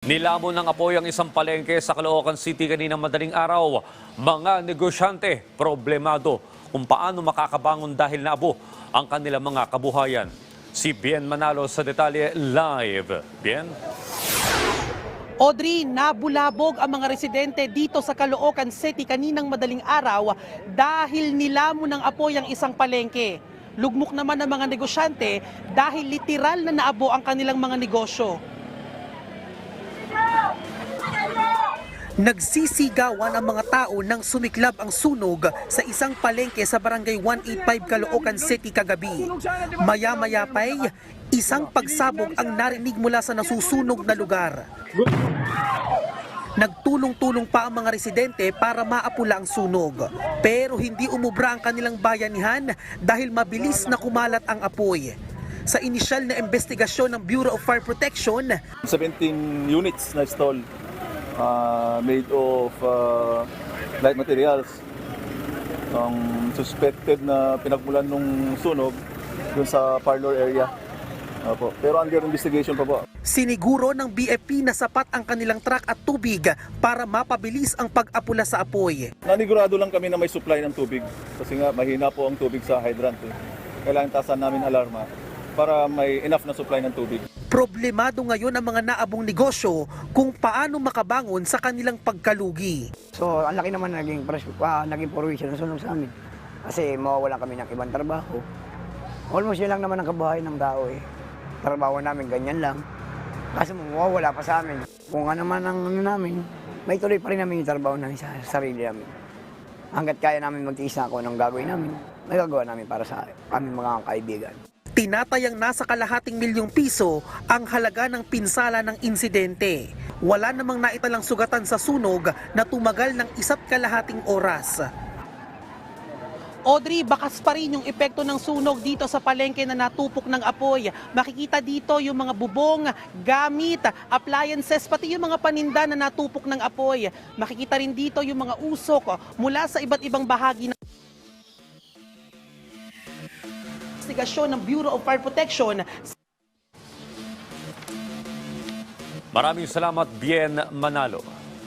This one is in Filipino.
Nilamon ng apoy ang isang palengke sa Caloocan City kaninang madaling araw. Mga negosyante problemado kung paano makakabangon dahil naabo ang kanilang mga kabuhayan. Si Bien Manalo sa detalye live. Bien? Audrey, nabulabog ang mga residente dito sa Caloocan City kaninang madaling araw dahil nilamon ng apoy ang isang palengke. Lugmok naman ang mga negosyante dahil literal na naabo ang kanilang mga negosyo. Nagsisigawan ang mga tao nang sumiklab ang sunog sa isang palengke sa barangay 185 Caloocan City kagabi. Maya-maya pa'y isang pagsabog ang narinig mula sa nasusunog na lugar. Nagtulong-tulong pa ang mga residente para maapula ang sunog. Pero hindi umubra ang kanilang bayanihan dahil mabilis na kumalat ang apoy. Sa inisyal na investigasyon ng Bureau of Fire Protection, 17 units na stall uh, made of uh, light materials. Ang suspected na pinagmulan nung sunog dun sa parlor area. Opo. Pero under investigation pa po. siniguro ng BFP na sapat ang kanilang truck at tubig para mapabilis ang pag-apula sa apoy. Nanigurado lang kami na may supply ng tubig kasi nga mahina po ang tubig sa hydrant. Eh. Kailangan tasan namin alarma para may enough na supply ng tubig. Problemado ngayon ang mga naabong negosyo kung paano makabangon sa kanilang pagkalugi. So, ang laki naman naging, ah, naging provision ng sunog sa amin. Kasi mawawalan kami ng ibang trabaho. Almost yun lang naman ang kabuhayan ng tao eh. Trabaho namin ganyan lang. Kasi mawawala pa sa amin. Kung ano man ang ano namin, may tuloy pa rin namin yung trabaho namin sa sarili namin. Hanggat kaya namin magtiis na ako ng gagawin namin, may gagawa namin para sa aming mga kaibigan. Tinatayang nasa kalahating milyong piso ang halaga ng pinsala ng insidente. Wala namang naitalang sugatan sa sunog na tumagal ng isa't kalahating oras. Audrey, bakas pa rin yung epekto ng sunog dito sa palengke na natupok ng apoy. Makikita dito yung mga bubong, gamit, appliances, pati yung mga paninda na natupok ng apoy. Makikita rin dito yung mga usok mula sa iba't ibang bahagi ng investigasyon ng Bureau of Fire Protection Maraming salamat, Bien Manalo.